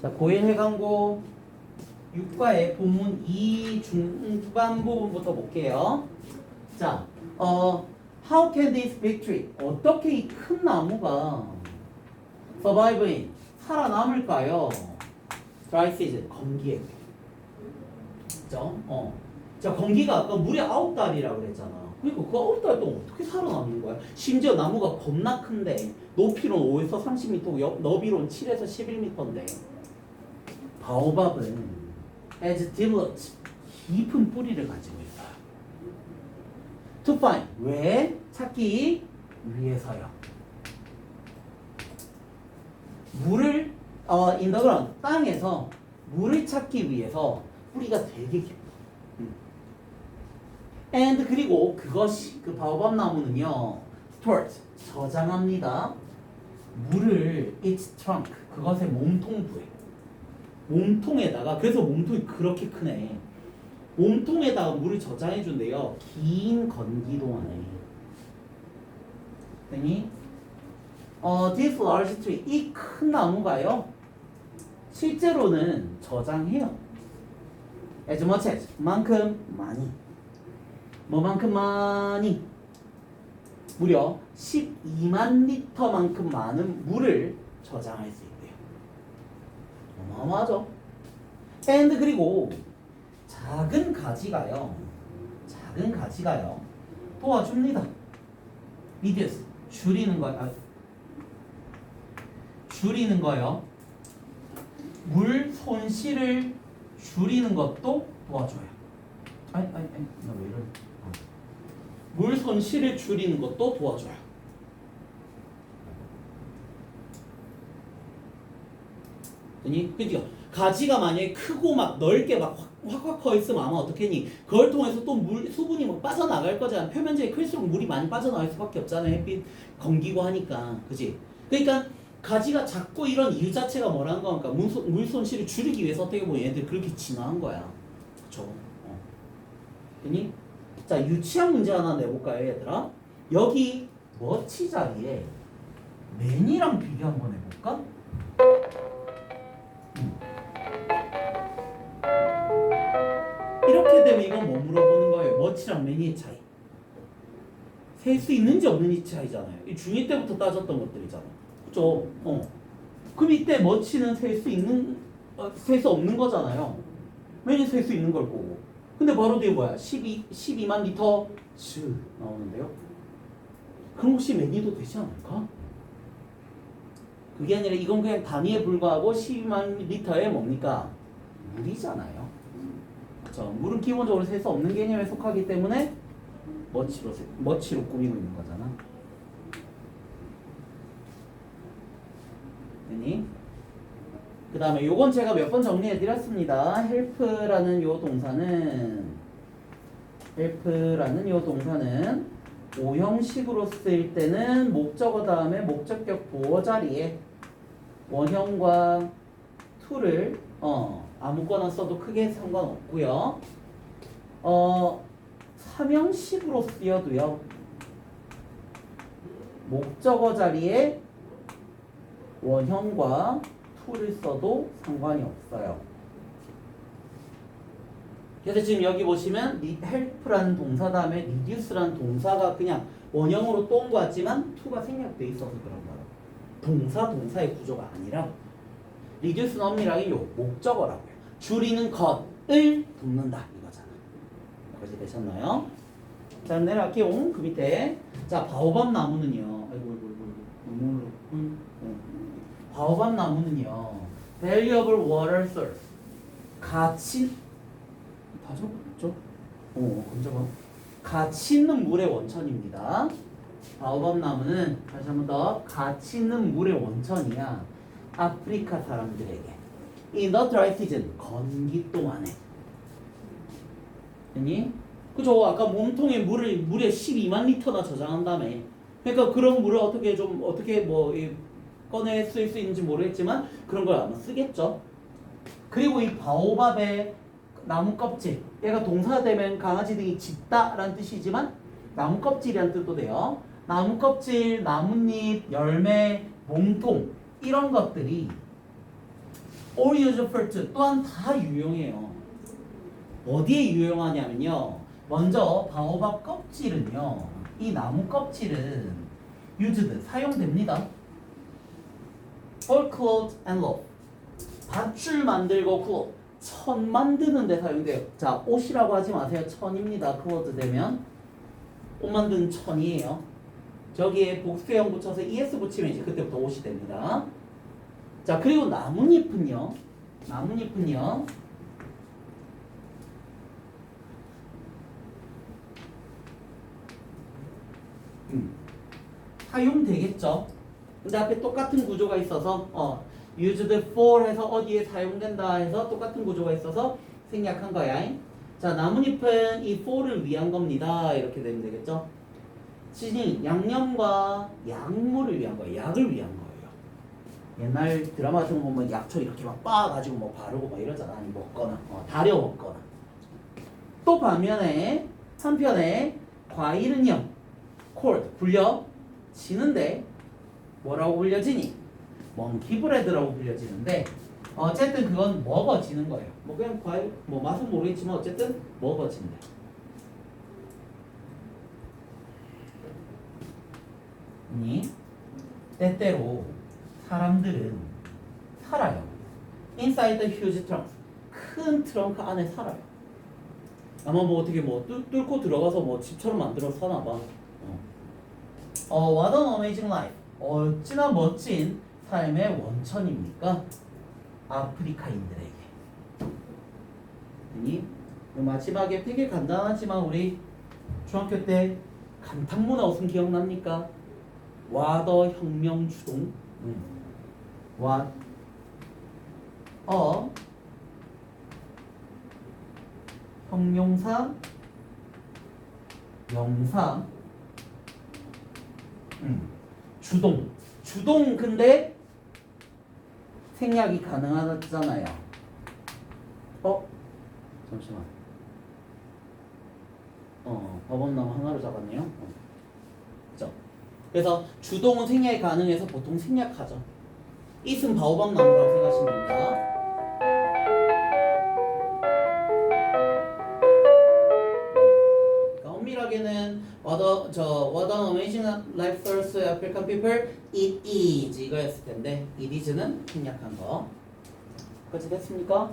자, 고인의 광고 6과의 본문 2 중반 부 분부터 볼게요. 자, 어, how can this big tree 어떻게 이 큰 나무가 survive in 살아남을까요? dry season 건기에. 그죠? 어. 자, 건기가 아까 물에 아홉 달이라고 그랬잖아. 그러니까 그 아홉 달 동안 어떻게 살아남는 거야? 심지어 나무가 겁나 큰데 높이로는 5에서 30m, 옆- 너비로는 7에서 11m인데 바오밥은 as roots 깊은 뿌리를 가지고 있어요. To find 왜 찾기 위해서요. 물을 어 in the ground 땅에서 물을 찾기 위해서 뿌리가 되게 깊어. 음. and 그리고 그것이 그 바오밥 나무는요 stores 저장합니다. 물을 its trunk 그것의 몸통부에 몸통에다가 그래서 몸통이 그렇게 크네. 몸통에다가 물을 저장해 준대요. 긴 건기 동안에. 그랬더니 어 this large tree 이 큰 나무가요. 실제로는 저장해요. as much as 만큼 많이. 뭐만큼 많이? 무려 12만 리터만큼 많은 물을 저장할 수 있대요. 어마어마하죠. and 그리고 작은 가지가요. 작은 가지가요. 도와줍니다. reduce 줄이는 거 아, 줄이는 거요. 물 손실을 줄이는 것도 도와줘요. 아니 아니 아니 나왜 이런? 어. 물 손실을 줄이는 것도 도와줘요. 아니 그죠? 가지가 만약에 크고 막 넓게 막 확- 확확 퍼 있으면 아마 어떻게니? 그걸 통해서 또 물 수분이 막 빠져나갈 거잖아. 표면적이 클수록 물이 많이 빠져나갈 수밖에 없잖아요. 햇빛 건기고 하니까, 그지? 그러니까 가지가 작고 이런 이유 자체가 뭐라는 거니까 물, 손- 물 손실을 줄이기 위해서 어떻게 보면 얘들 그렇게 진화한 거야. 그쵸? 어. 됐니? 자 유치한 문제 하나 내볼까요, 얘들아? 여기 머치 자리에 맨이랑 비교 한번 해볼까? 머치랑 매니의 차이. 셀 수 있는지 없는지 차이잖아요. 이 중2 때부터 따졌던 것들이잖아. 그죠? 어. 그럼 이때 머치는 셀 수 있는, 어, 셀수 없는 거잖아요. 매니 셀수 있는 걸 거고. 근데 바로 뒤에 뭐야? 12, 12만 리터 즈 나오는데요. 그럼 혹시 매니도 되지 않을까? 그게 아니라 이건 그냥 단위에 불과하고 12만 리터의 뭡니까? 물이잖아요. 그렇죠. 물은 기본적으로 셀 수 없는 개념에 속하기 때문에 머치로 세- 머치로 꾸미고 있는 거잖아. 되니? 그 다음에 요건 제가 몇 번 정리해 드렸습니다. help라는 요 동사는 help라는 요 동사는 오형식으로 쓰일 때는 목적어 다음에 목적격 보어 자리에 원형과 to를 어 아무거나 써도 크게 상관없고요. 어 삼형식으로 쓰여도요. 목적어 자리에 원형과 to를 써도 상관이 없어요. 그래서 지금 여기 보시면 리- help라는 동사 다음에 reduce라는 동사가 그냥 원형으로 또 온 것 같지만 to가 생략돼 있어서 그런 거예요. 동사 동사의 구조가 아니라 reduce는 엄밀하게 요 목적어라고요. 줄이는 것을 돕는다 이거잖아. 여기까지 되셨나요? 자 내려갈게요. 그 밑에 자 바오밥 나무는요. 아이고 아이고 아이고 너무 음, 음. 바오밥 나무는요. valuable water source 가치 다 적었죠? 어, 검정어. 가치 있는 물의 원천입니다. 바오밥 나무는 다시 한 번 더 가치 있는 물의 원천이야. 아프리카 사람들에게. In the dry 건기 동안에. 아니? 그죠? 아까 몸통에 물을 물에 12만 리터나 저장한다며. 그러니까 그런 물을 어떻게 좀 어떻게 뭐 이, 꺼내 쓸 수 있는지 모르겠지만 그런 걸 아마 쓰겠죠. 그리고 이 바오밥의 나무 껍질 얘가 동사가 되면 강아지 등이 짖다라는 뜻이지만 나무 껍질이라는 뜻도 돼요. 나무 껍질, 나뭇잎, 열매, 몸통 이런 것들이 or used for to 또한 다 유용해요. 어디에 유용하냐면요. 먼저 바오밥 껍질은요. 이 나무 껍질은 used 사용됩니다. for clothes and loaf 밧줄 만들고 구 천 만드는 데 사용돼요. 자 옷이라고 하지 마세요. 천입니다. 클로즈 되면 옷 만드는 천이에요. 저기에 복수형 붙여서 es 붙이면 이제 그때부터 옷이 됩니다. 자 그리고 나뭇잎은요. 나뭇잎은요. 음, 사용되겠죠. 근데 앞에 똑같은 구조가 있어서 어 used for 해서 어디에 사용된다 해서 똑같은 구조가 있어서 생략한 거야. 자 나뭇잎은 이 for를 위한 겁니다. 이렇게 되면 되겠죠. 시즌 양념과 약물을 위한 거예요. 약을 위한 거예요. 옛날 드라마 같은 거 보면 약초 이렇게 막 빻아가지고 뭐 바르고 막 이러잖아. 아니 먹거나 어, 다려 먹거나. 또 반면에 한편에 과일은요. 콜드 불려 지는데 뭐라고 불려지니? 멍키브레드라고 불려지는데 어쨌든 그건 먹어지는 거예요. 뭐 그냥 과일 뭐 맛은 모르겠지만 어쨌든 먹어진다. 니 때때로 사람들은 살아요. Inside the huge trunk. 큰 트렁크 안에 살아요. 아마 뭐 어떻게 뭐 뚫, 뚫고 들어가서 뭐 집처럼 만들어 사나 봐. 어. 어, what an amazing life. 어찌나 멋진 삶의 원천입니까? 아프리카인들에게. 아니, 마지막에 되게 간단하지만 우리 중학교 때 감탄문화 웃음 기억납니까? 와더 혁명 주동. 음. What? 어? 형용사? 명사? 음. 주동. 주동 근데 생략이 가능하잖아요. 어? 잠시만. 어 법원나무 하나로 잡았네요. 어. 그래서 주동은 생략이 가능해서 보통 생략하죠 이승 바오밥 나무라고 생각하시면 됩니다 그러니까 엄밀하게는 what a, 저 what an amazing life source African people it is 이거였을 텐데 it is는 생략한 거. 그치 됐습니까?